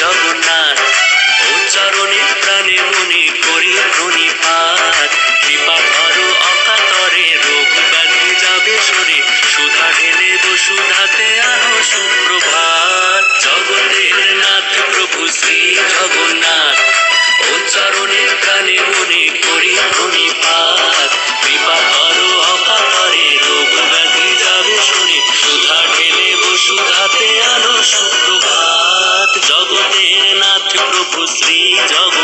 জগন্নাথ ও চরণে প্রাণে মনে করি প্রণিপাত কৃপা করো অকাতরে, রোগ ব্যাধি যাবে সরে, সুধা ঢেলে বসুধাতে আহ সুপ্রভাত শ্রী জগৎ